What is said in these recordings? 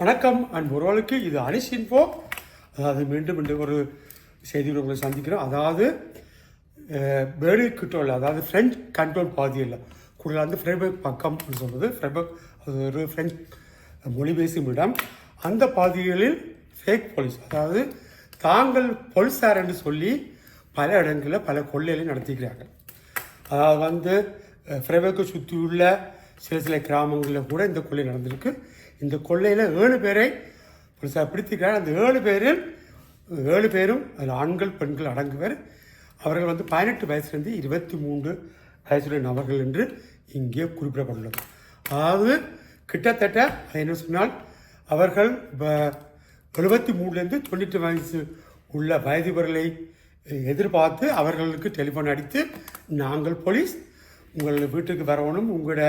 வணக்கம் அண்ட் ஒருவளுக்கு இது அனிஷ் இன்ஃபோ அதாவது மீண்டும் மீண்டும் ஒரு செய்தி உங்களை சந்திக்கிறோம். அதாவது பேர்டு இல்லை அதாவது ஃப்ரெஞ்ச் கண்ட்ரோல் பாதியில் கூடுதலாக வந்து ஃப்ரைபர்க் பக்கம் சொல்வது ஃப்ரைபர்க் அது ஒரு ஃப்ரெஞ்ச் மொழி பேசும் இடம். அந்த பாதிகளில் ஃபேக் போலீஸ் அதாவது தாங்கள் போலீஸார் என்று சொல்லி பல இடங்களில் பல கொள்ளைகளை நடத்திக்கிறார்கள். அதாவது வந்து ஃப்ரைபர்க்கை சுற்றியுள்ள சில சில கிராமங்களில் கூட இந்த கொள்ளை நடந்திருக்கு. இந்த கொள்ளையில் ஏழு பேரை போலீஸார் பிடித்திருக்கிறார். அந்த ஏழு பேரில் ஏழு பேரும் அதில் ஆண்கள் பெண்கள் அடங்குவர். அவர்கள் வந்து பதினெட்டு வயசுலேருந்து இருபத்தி மூன்று வயசுடைய நபர்கள் என்று இங்கே குறிப்பிடப்பட்டுள்ளது. அதாவது கிட்டத்தட்ட அது என்ன சொன்னால் அவர்கள் எழுபத்தி மூணுலேருந்து தொண்ணூற்றி வயசு உள்ள வயதுவர்களை எதிர்பார்த்து அவர்களுக்கு டெலிஃபோன் அடித்து நாங்கள் போலீஸ் உங்கள் வீட்டுக்கு வரணும் உங்களோட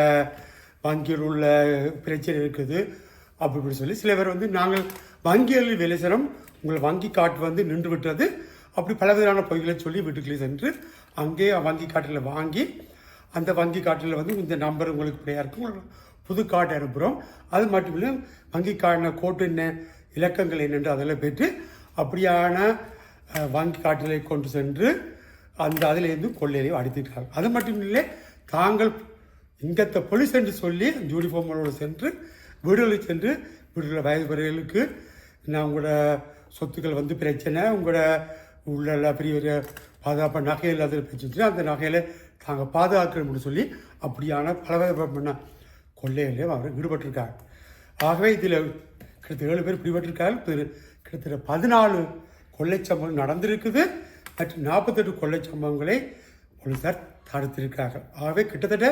வங்கியில் உள்ள பிரச்சனை இருக்குது அப்படி இப்படி சொல்லி சில பேர் வந்து நாங்கள் வங்கியில் வேலை செய்கிறோம் உங்கள் வங்கி காட்டு வந்து நின்று விட்டது அப்படி பலவிதமான பொய்களை சொல்லி வீட்டுக்குள்ளே சென்று அங்கே வங்கி காட்டில் வாங்கி அந்த வங்கி காட்டில் வந்து இந்த நம்பர் உங்களுக்கு இப்படியா இருக்கும் உங்களுக்கு புது கார்டு அனுப்புகிறோம் அது மட்டும் இல்லை வங்கி கார்டின கோட்டு என்ன இலக்கங்கள் என்னென்று அதெல்லாம் பெற்று அப்படியான வங்கி காட்டிலே கொண்டு சென்று அந்த அதிலேருந்து கொள்ளையிலையும் அடித்துட்டாங்க அது மட்டும் இல்லை தாங்கள் இங்கத்த போலீஸ் என்று சொல்லி யூனிஃபார்மோடு சென்று வீடுகளில் சென்று வீடுகளில் வயது பிறர்களுக்கு நான் உங்களோட சொத்துக்கள் வந்து பிரச்சனை உங்களோட உள்ள பெரிய பெரிய பாதுகாப்பு நகையில் அதில் பிரச்சனை அந்த நகையில் தாங்கள் பாதுகாக்கணும்னு சொல்லி அப்படியான பலவிதமான கொள்ளையிலையும் அவர் ஈடுபட்டிருக்காங்க ஆகவே இதில் கிட்டத்தட்ட ஏழு பேர் பிடிபட்டிருக்காங்க கிட்டத்தட்ட பதினாலு கொள்ளை சம்பவம் நடந்திருக்குது. மற்றும் நாற்பத்தெட்டு கொள்ளை சம்பவங்களை போலீஸார் தடுத்திருக்கார்கள். ஆகவே கிட்டத்தட்ட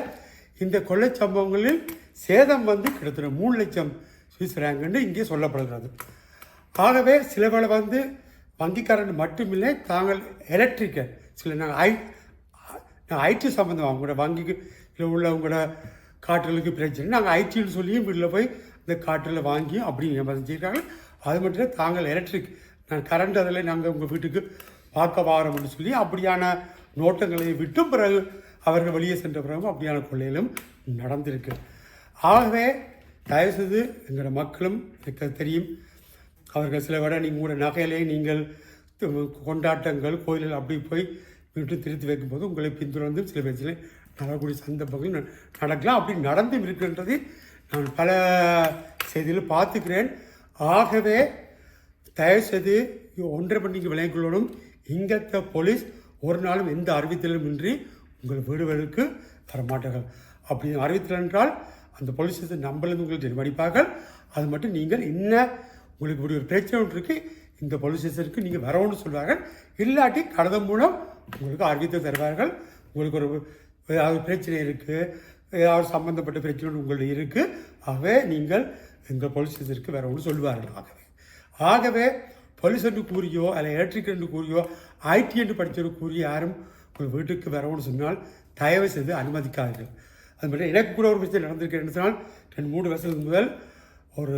இந்த கொள்ளை சம்பவங்களில் சேதம் வந்து கிட்டத்தட்ட மூணு லட்சம் சுவிஸ் ரேங்குன்னு இங்கே சொல்லப்படுகிறது. ஆகவே சில வேளை வந்து வங்கிக்காரன் மட்டுமில்லை தாங்கள் எலக்ட்ரிக்கல் சில நாங்கள் ஐ நாங்கள் ஐடி சம்மந்தம் அவங்களோட வங்கிக்கு இல்லை உள்ள காற்றுகளுக்கு பிரச்சனை நாங்கள் ஐடின்னு சொல்லியும் வீட்டில் போய் இந்த காற்றில் வாங்கி அப்படி ஏமாத்திருக்காங்க அது மட்டும் இல்லை தாங்கள் எலக்ட்ரிக் நான் கரண்ட் அதில் நாங்கள் உங்கள் வீட்டுக்கு பார்க்க வாரோம்னு சொல்லி அப்படியான நோட்டங்களை விட்டும் பிறகு அவர்கள் வெளியே சென்ற பிறகு அப்படியான கொள்ளையிலும் நடந்திருக்கு. ஆகவே தயவுசெய்து எங்களோட மக்களும் எனக்கு தெரியும். அவர்கள் சில விட நீங்கள் கூட நகையிலே நீங்கள் கொண்டாட்டங்கள் கோயிலில் அப்படி போய் வீட்டு திருத்தி வைக்கும்போது உங்களை பின்தொடர்ந்து சில பேச்சில் நடக்கக்கூடிய சந்தர்ப்பங்கள் நடக்கலாம். அப்படி நடந்தும் இருக்கின்றது நான் பல செய்தியில் பார்த்துக்கிறேன். ஆகவே தயவுசெய்து ஒன்றை பண்ணிக்கு விளங்கிக் கொள்ளணும். இங்கத்த போலீஸ் ஒரு நாளும் எந்த அறிவித்தலும் இன்றி உங்கள் வீடுகளுக்கு வரமாட்டார்கள் அப்படி அறிவித்தல் என்றால் அந்த போலீஸ் ஸ்டேஷன் நம்பர்லேருந்து உங்களுக்கு ஜென்மடிப்பார்கள் அது மட்டும் நீங்கள் என்ன உங்களுக்கு இப்படி ஒரு பிரச்சனை ஒன்று இருக்கு இந்த போலீஸ் ஸ்டேஷனுக்கு நீங்கள் வரணும்னு சொல்வார்கள். இல்லாட்டி கடிதம் மூலம் உங்களுக்கு அறிவித்து தருவார்கள். உங்களுக்கு ஒரு ஏதாவது பிரச்சனை இருக்குது ஏதாவது சம்மந்தப்பட்ட பிரச்சனை உங்களுடைய இருக்குது ஆகவே நீங்கள் எங்கள் போலீஸ் ஸ்டேஷனுக்கு வரணும்னு சொல்வார்கள். ஆகவே ஆகவே போலீஸ் என்று கூறியோ அல்ல எலக்ட்ரிக் என்று கூறியோ ஐடி என்று படித்தவர் கூறி யாரும் உங்கள் வீட்டுக்கு வரவும்னு சொன்னால் தயவு செய்து அனுமதிக்காதீர்கள். அது மட்டும் எனக்கு கூட ஒரு விஷயம் நடந்திருக்கேன்னு சொன்னால் ரெண்டு மூணு வருஷத்துக்கு முதல் ஒரு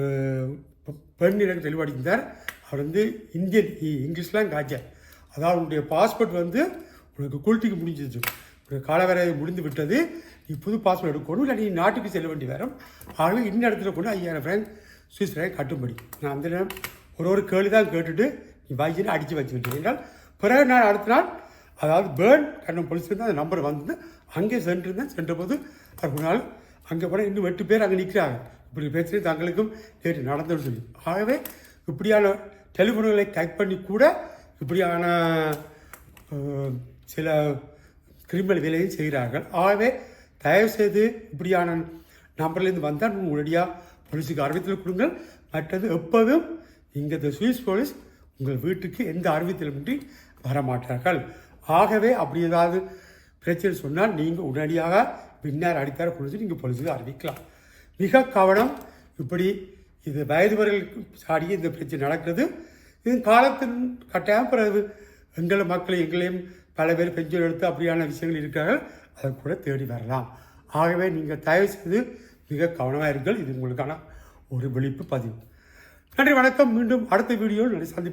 பெண் எனக்கு தெளிவடைந்தார் அவர் வந்து இந்தியன் இ- இங்கிலீஷ்லாம் காய்ச்சார் அதாவது உன்னுடைய பாஸ்போர்ட் வந்து உனக்கு குளிட்டிக்கு முடிஞ்சிச்சு உனக்கு காலவரை முடிந்து விட்டது. நீ புது பாஸ்போர்ட் எடுக்கணும். இல்லை நீ நாட்டுக்கு செல்ல வேண்டி வரும். ஆகவே இன்னும் இடத்துல கொண்டு ஐயாயிரம் ஃப்ரெண்ட் சுவிஸ் ரேங்க் கட்டும்படி. நான் அந்த ஒரு ஒரு கேள்வி தான் கேட்டுட்டு நீ வாங்கிட்டு அடித்து வச்சு விட்டேன் என்றால் பிறகு நான் அடுத்த நாள் அதாவது பேர்ன் கண்ணம் போலீஸ்லேருந்து அந்த நம்பர் வந்து அங்கே சென்றிருந்தேன். சென்ற போது நாள் அங்கே போனால் இன்னும் எட்டு பேர் அங்கே நிற்கிறாங்க இப்படி பேசுகிறது தங்களுக்கும் நேற்று நடந்ததுன்னு சொல்லி ஆகவே இப்படியான டெலிஃபோன்களை டைப் பண்ணி கூட இப்படியான சில கிரிமினல் வேலையும் செய்கிறார்கள். ஆகவே தயவுசெய்து இப்படியான நம்பர்லேருந்து வந்தால் நீங்கள் உடனடியாக போலீஸுக்கு அறிவித்தல் கொடுங்கள். மற்றது எப்போதும் இங்கே இந்த சுவிஸ் போலீஸ் உங்கள் வீட்டுக்கு எந்த அறிவித்தலுமின்றி வரமாட்டார்கள். ஆகவே அப்படி ஏதாவது பிரச்சனை சொன்னால் நீங்கள் உடனடியாக பின்னர் அடித்தார கொடுத்து நீங்கள் பொழுது அறிவிக்கலாம். மிக கவனம் இப்படி இது வயதுவர்களுக்கு சாடிய இந்த பிரச்சனை நடக்கிறது. இது காலத்தின் கட்டாயம் பிறகு எங்களை மக்களை எங்களையும் பல பேர் பெஞ்சல் எடுத்து அப்படியான விஷயங்கள் இருக்கிறார்கள் அதை கூட தேடி வரலாம். ஆகவே நீங்கள் தயவு செய்து மிக கவனமாக இருங்கள். இது உங்களுக்கான ஒரு விழிப்பு பதிவு. நன்றி வணக்கம். மீண்டும் அடுத்த வீடியோவில் சந்தி